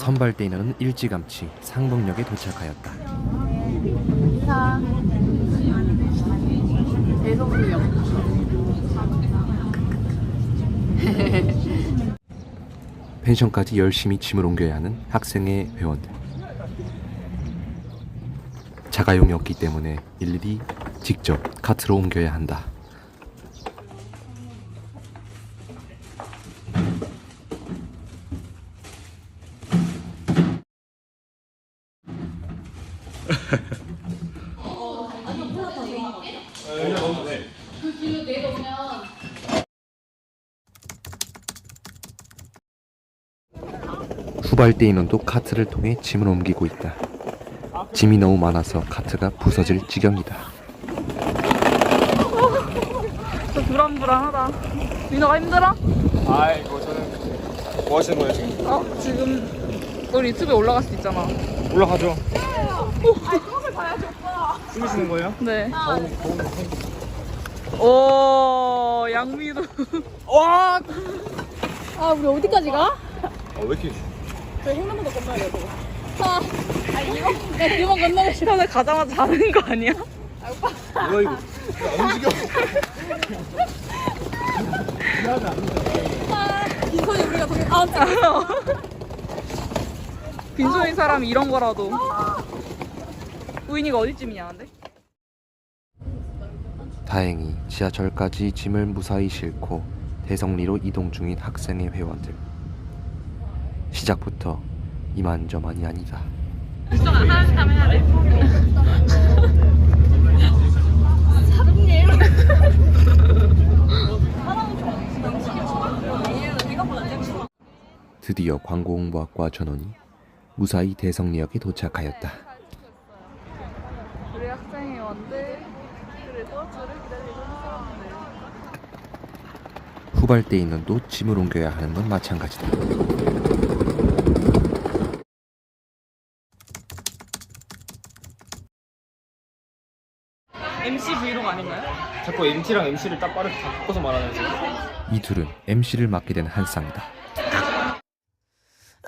선발대인은 일찌감치 상봉역에 도착하였다. 대성수역 펜션까지 열심히 짐을 옮겨야 하는 학생의 회원들. 자가용이 없기 때문에 일일이 직접 카트로 옮겨야 한다. 후발대인은 또 카트를 통해 짐을 옮기고 있다. 짐이 너무 많아서 카트가 부서질 지경이다. 저 불안불안하다 민호가 힘들어? 아이 뭐 저는 뭐 하시는 거예요 지금? 어? 지금 우리 유튜브에 올라갈 수 있잖아 올라가죠. 숨으시는 거예요? 네 오, 양미도. 와! 아 우리 어디까지 가? 아 왜 이렇게 저희 횡단보도 건너야 돼. 아, 아 이거 야 이거 건너고 싶어. 오늘 가자마자 자는 거 아니야? 뭐야 이거? 안 움직여. 빈손이 우리가 동아 빈손인 사람이 이런 거라도. 우인이가 어디쯤이냐, 근데? 다행히 지하철까지 짐을 무사히 싣고 대성리로 이동 중인 학생의 회원들. 시작부터 이만저만이 아니다. 일정아, 하나씩 하면 해야 돼. 드디어 광고 홍보학과 전원이 무사히 대성리역에 도착하였다. 우리 학생회원들, 그리고 저를 기다리고 있는 사람들. 후발대인은 또 짐을 옮겨야 하는 건 마찬가지다. MC 브이로그 아닌가요? 자꾸 MT랑 MC를 딱 빠르게 다 바꿔서 말하는 지금. 이 둘은 MC를 맡게 된 한 쌍이다.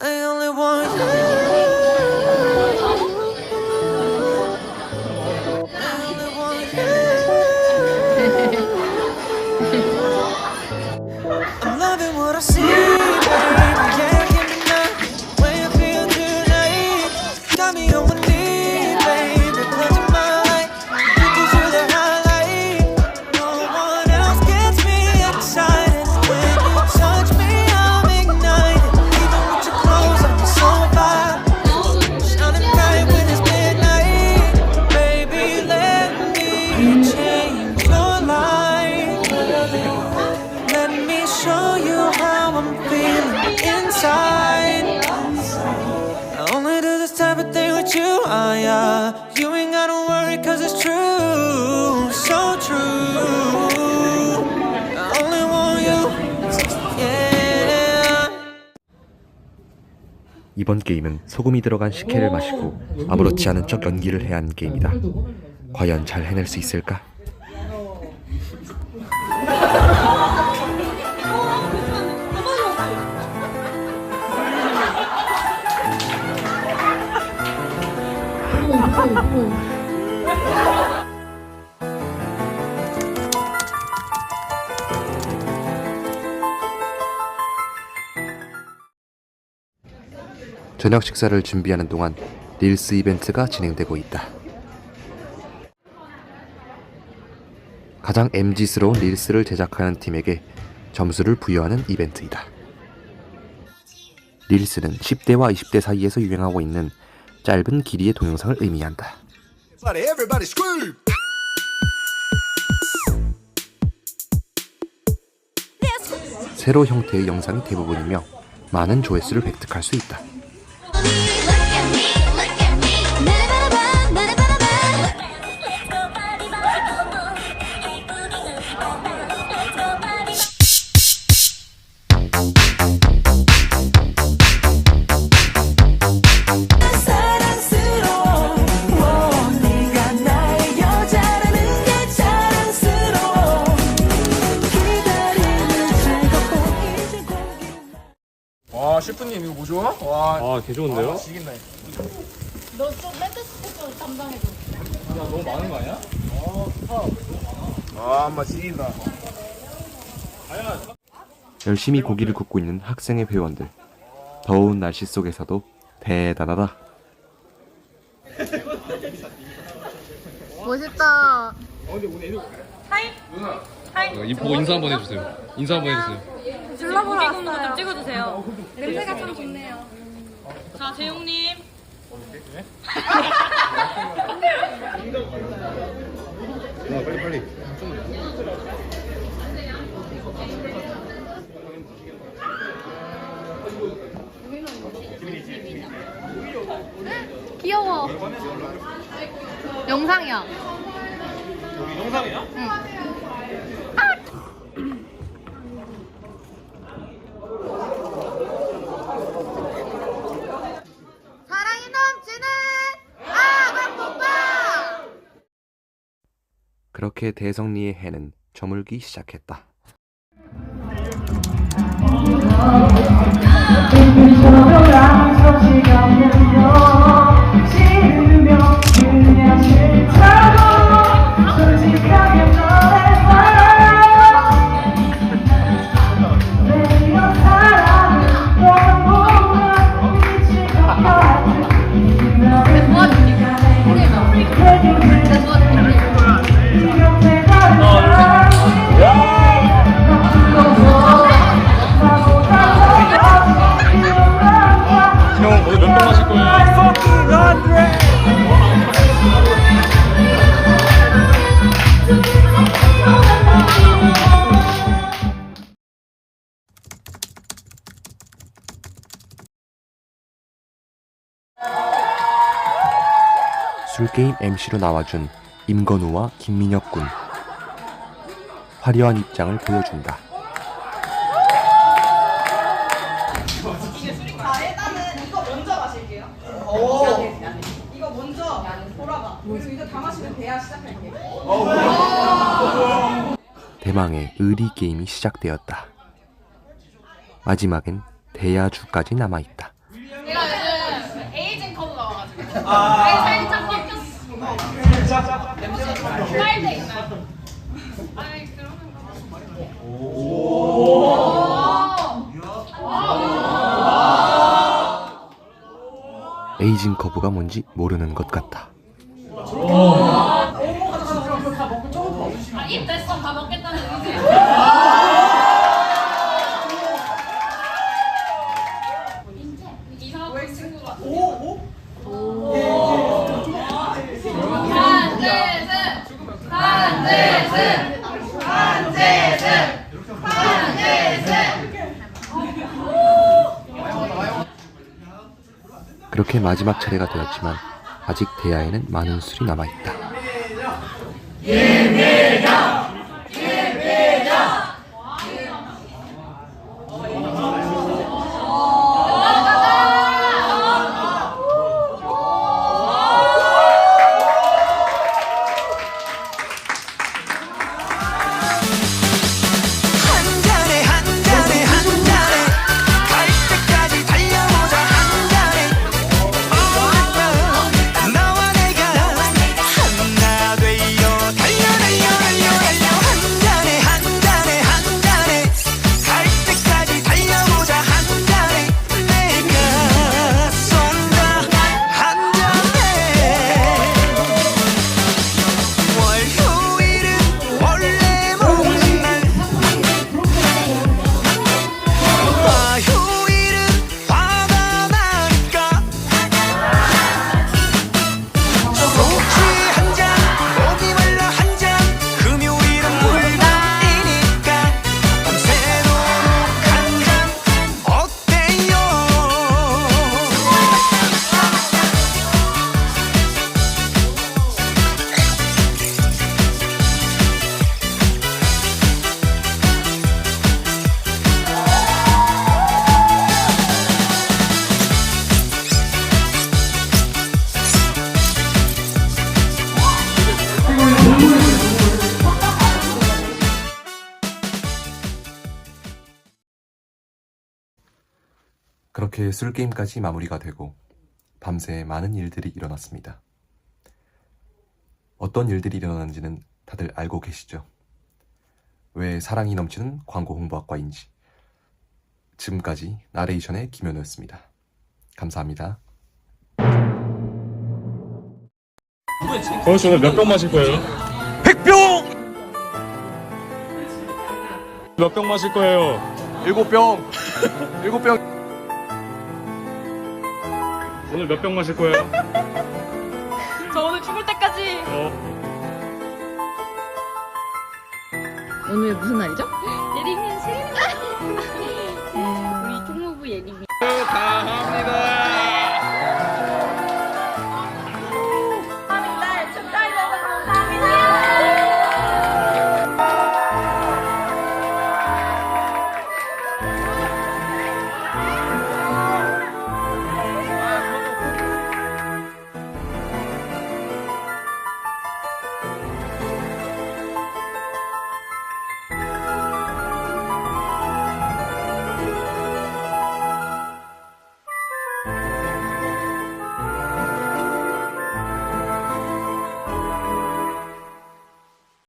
I only want you. I only want you. I'm loving what I see, 이번 게임은 소금이 들어간 식혜를 마시고 아무렇지 않은 척 연기를 해야 하는 게임이다. 과연 잘 해낼 수 있을까? 저녁 식사를 준비하는 동안 릴스 이벤트가 진행되고 있다. 가장 MG스러운 릴스를 제작하는 팀에게 점수를 부여하는 이벤트이다. 릴스는 10대와 20대 사이에서 유행하고 있는 짧은 길이의 동영상을 의미한다. 세로 형태의 영상이 대부분이며 많은 조회수를 획득할 수 있다. 셰프님 이거 뭐죠? 와 아, 개 좋은데요? 너좀 멘트 스포츠 담당해줘. 너무 많은 거 아니야? 아, 엄마 지긴다. 열심히 고기를 굽고 있는 학생회 회원들. 더운 날씨 속에서도 대단하다. 멋있다. 보고 인사 한번 해주세요. 인사 한번 해주세요. 줄라보러 왔어요. 찍어주세요. 냄새가 참 좋네요. 자, 재용님. 빨리, 빨리. 귀여워. 영상이야. 영상이야? 사 그렇게 대성리의 해는 저물기 시작했다. 술게임 MC로 나와준 임건우와 김민혁 군. 화려한 입장을 보여준다. 일단은 이거 먼저 마실게요. 이거 먼저 돌아가. 그리고 이거 다 마시면 돼야 시작할게요. 대망의 의리 게임이 시작되었다. 마지막엔 대야주까지 남아있다. 내가 요즘 에이징 컬러 나와가지고. 아니, 살짝 바뀌었어. 빨대 있나요? 아니, 그러면. 에이징 커브가 뭔지 모르는 것 같다. 아, 입 됐어. 다 먹겠다는 의지. 이상한 그 친구가. 한재승! 한재승! 한재승! 한재승! 그렇게 마지막 차례가 되었지만 아직 대야에는 많은 술이 남아있다. 그렇게 술게임까지 마무리가 되고 밤새 많은 일들이 일어났습니다. 어떤 일들이 일어났는지는 다들 알고 계시죠? 왜 사랑이 넘치는 광고 홍보학과인지. 지금까지 나레이션의 김현우였습니다. 감사합니다. 거기서 오늘 몇병 마실 거예요? 100병! 몇 병 마실 거예요? 7병! 7병! 오늘 몇 병 마실 거예요? 저 오늘 죽을 때까지. 어. 오늘 무슨 날이죠? 예림이 생일이다. 우리 총무부 예림이. 감사합니다.